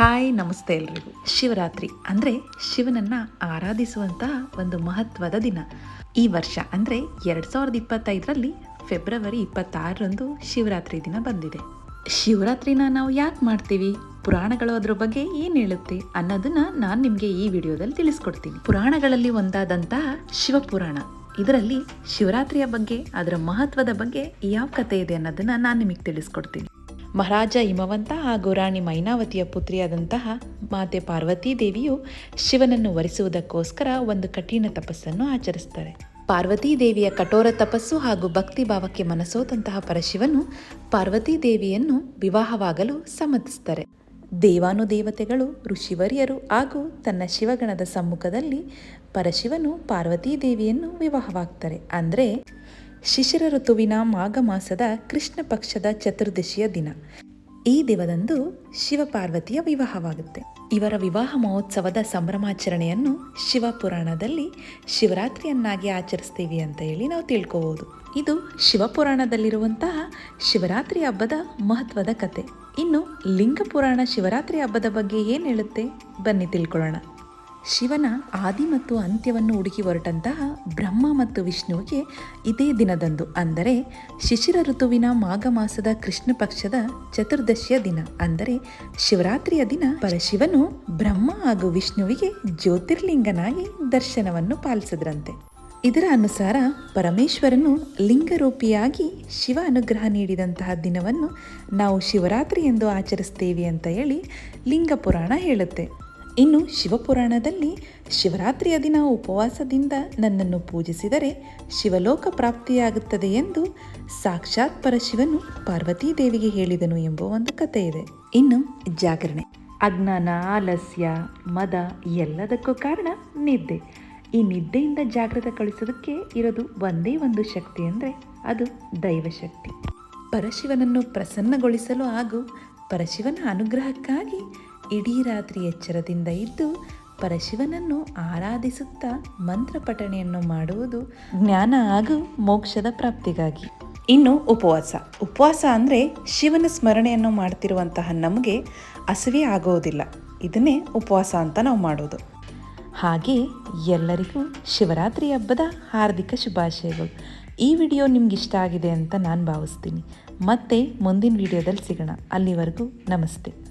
Hi, ನಮಸ್ತೆ ಎಲ್ರಿಗೂ. ಶಿವರಾತ್ರಿ ಅಂದರೆ ಶಿವನನ್ನ ಆರಾಧಿಸುವಂತಹ ಒಂದು ಮಹತ್ವದ ದಿನ. ಈ ವರ್ಷ ಅಂದರೆ ಎರಡು ಸಾವಿರದ ಇಪ್ಪತ್ತೈದರಲ್ಲಿ ಫೆಬ್ರವರಿ ಇಪ್ಪತ್ತಾರರಂದು ಶಿವರಾತ್ರಿ ದಿನ ಬಂದಿದೆ. ಶಿವರಾತ್ರಿನ ನಾವು ಯಾಕೆ ಮಾಡ್ತೀವಿ? ಪುರಾಣಗಳು ಅದರ ಬಗ್ಗೆ ಏನು ಹೇಳುತ್ತೆ ಅನ್ನೋದನ್ನ ನಾನು ನಿಮಗೆ ಈ ವಿಡಿಯೋದಲ್ಲಿ ತಿಳಿಸ್ಕೊಡ್ತೀನಿ. ಪುರಾಣಗಳಲ್ಲಿ ಒಂದಾದಂತಹ ಶಿವಪುರಾಣ. ಇದರಲ್ಲಿ ಶಿವರಾತ್ರಿಯ ಬಗ್ಗೆ, ಅದರ ಮಹತ್ವದ ಬಗ್ಗೆ ಯಾವ ಕಥೆ ಇದೆ ಅನ್ನೋದನ್ನ ನಾನು ನಿಮಗೆ ತಿಳಿಸ್ಕೊಡ್ತೀನಿ. ಮಹಾರಾಜ ಹಿಮವಂತ ಹಾಗೂ ರಾಣಿ ಮೈನಾವತಿಯ ಪುತ್ರಿಯಾದಂತಹ ಮಾತೆ ಪಾರ್ವತೀ ದೇವಿಯು ಶಿವನನ್ನು ವರಿಸುವುದಕ್ಕೋಸ್ಕರ ಒಂದು ಕಠಿಣ ತಪಸ್ಸನ್ನು ಆಚರಿಸ್ತಾರೆ ಪಾರ್ವತೀ ದೇವಿಯ ಕಠೋರ ತಪಸ್ಸು ಹಾಗೂ ಭಕ್ತಿ ಭಾವಕ್ಕೆ ಮನಸೋದಂತಹ ಪರಶಿವನು ಪಾರ್ವತೀ ದೇವಿಯನ್ನು ವಿವಾಹವಾಗಲು ಸಮ್ಮತಿಸ್ತಾರೆ ದೇವಾನುದೇವತೆಗಳು, ಋಷಿವರ್ಯರು ಹಾಗೂ ತನ್ನ ಶಿವಗಣದ ಸಮ್ಮುಖದಲ್ಲಿ ಪರಶಿವನು ಪಾರ್ವತೀ ದೇವಿಯನ್ನು ವಿವಾಹವಾಗ್ತಾರೆ. ಅಂದರೆ ಶಿಶಿರ ಋತುವಿನ ಮಾಘ ಮಾಸದ ಕೃಷ್ಣ ಪಕ್ಷದ ಚತುರ್ದಶಿಯ ದಿನ. ಈ ದಿವದಂದು ಶಿವಪಾರ್ವತಿಯ ವಿವಾಹವಾಗುತ್ತೆ. ಇವರ ವಿವಾಹ ಮಹೋತ್ಸವದ ಸಂಭ್ರಮಾಚರಣೆಯನ್ನು ಶಿವಪುರಾಣದಲ್ಲಿ ಶಿವರಾತ್ರಿಯನ್ನಾಗಿ ಆಚರಿಸ್ತೀವಿ ಅಂತ ಹೇಳಿ ನಾವು ತಿಳ್ಕೋಬಹುದು ಇದು ಶಿವಪುರಾಣದಲ್ಲಿರುವಂತಹ ಶಿವರಾತ್ರಿ ಹಬ್ಬದ ಮಹತ್ವದ ಕತೆ. ಇನ್ನು ಲಿಂಗ ಪುರಾಣ ಶಿವರಾತ್ರಿ ಹಬ್ಬದ ಬಗ್ಗೆ ಏನು ಹೇಳುತ್ತೆ? ಬನ್ನಿ ತಿಳ್ಕೊಳ್ಳೋಣ. ಶಿವನ ಆದಿ ಮತ್ತು ಅಂತ್ಯವನ್ನು ಹುಡುಕಿ ಹೊರಟಂತಹ ಬ್ರಹ್ಮ ಮತ್ತು ವಿಷ್ಣುವಿಗೆ ಇದೇ ದಿನದಂದು, ಅಂದರೆ ಶಿಶಿರ ಋತುವಿನ ಮಾಘ ಮಾಸದ ಕೃಷ್ಣ ಪಕ್ಷದ ಚತುರ್ದಶಿಯ ದಿನ, ಅಂದರೆ ಶಿವರಾತ್ರಿಯ ದಿನ. ಪರಶಿವನು ಬ್ರಹ್ಮ ಹಾಗೂ ವಿಷ್ಣುವಿಗೆ ಜ್ಯೋತಿರ್ಲಿಂಗನಾಗಿ ದರ್ಶನವನ್ನು ಪಾಲಿಸಿದ್ರಂತೆ. ಇದರ ಅನುಸಾರ ಪರಮೇಶ್ವರನು ಲಿಂಗರೂಪಿಯಾಗಿ ಶಿವ ಅನುಗ್ರಹ ನೀಡಿದಂತಹ ದಿನವನ್ನು ನಾವು ಶಿವರಾತ್ರಿ ಎಂದು ಆಚರಿಸ್ತೇವೆ ಅಂತ ಹೇಳಿ ಲಿಂಗ ಪುರಾಣ ಹೇಳುತ್ತೆ. ಇನ್ನು ಶಿವಪುರಾಣದಲ್ಲಿ ಶಿವರಾತ್ರಿಯ ದಿನ ಉಪವಾಸದಿಂದ ನನ್ನನ್ನು ಪೂಜಿಸಿದರೆ ಶಿವಲೋಕ ಪ್ರಾಪ್ತಿಯಾಗುತ್ತದೆ ಎಂದು ಸಾಕ್ಷಾತ್ ಪರಶಿವನು ಪಾರ್ವತೀ ದೇವಿಗೆ ಹೇಳಿದನು ಎಂಬ ಒಂದು ಕಥೆ ಇದೆ. ಇನ್ನು ಜಾಗರಣೆ. ಅಜ್ಞಾನ, ಆಲಸ್ಯ, ಮದ ಎಲ್ಲದಕ್ಕೂ ಕಾರಣ ನಿದ್ದೆ. ಈ ನಿದ್ದೆಯಿಂದ ಜಾಗೃತಗೊಳಿಸೋದಕ್ಕೆ ಇರೋದು ಒಂದೇ ಒಂದು ಶಕ್ತಿ ಅಂದರೆ ಅದು ದೈವಶಕ್ತಿ. ಪರಶಿವನನ್ನು ಪ್ರಸನ್ನಗೊಳಿಸಲು ಹಾಗೂ ಪರಶಿವನ ಅನುಗ್ರಹಕ್ಕಾಗಿ ಇಡೀ ರಾತ್ರಿ ಎಚ್ಚರದಿಂದ ಇದ್ದು ಪರಶಿವನನ್ನು ಆರಾಧಿಸುತ್ತಾ ಮಂತ್ರ ಪಠಣೆಯನ್ನು ಮಾಡುವುದು ಜ್ಞಾನ ಹಾಗೂ ಮೋಕ್ಷದ ಪ್ರಾಪ್ತಿಗಾಗಿ. ಇನ್ನು ಉಪವಾಸ. ಉಪವಾಸ ಅಂದರೆ ಶಿವನ ಸ್ಮರಣೆಯನ್ನು ಮಾಡ್ತಿರುವಂತಹ ನಮಗೆ ಅಸುವೆ ಆಗೋದಿಲ್ಲ. ಇದನ್ನೇ ಉಪವಾಸ ಅಂತ ನಾವು ಮಾಡೋದು. ಹಾಗೆ ಎಲ್ಲರಿಗೂ ಶಿವರಾತ್ರಿ ಹಬ್ಬದ ಹಾರ್ದಿಕ ಶುಭಾಶಯಗಳು. ಈ ವಿಡಿಯೋ ನಿಮ್ಗೆ ಇಷ್ಟ ಆಗಿದೆ ಅಂತ ನಾನು ಭಾವಿಸ್ತೀನಿ. ಮತ್ತೆ ಮುಂದಿನ ವಿಡಿಯೋದಲ್ಲಿ ಸಿಗೋಣ. ಅಲ್ಲಿವರೆಗೂ ನಮಸ್ತೆ.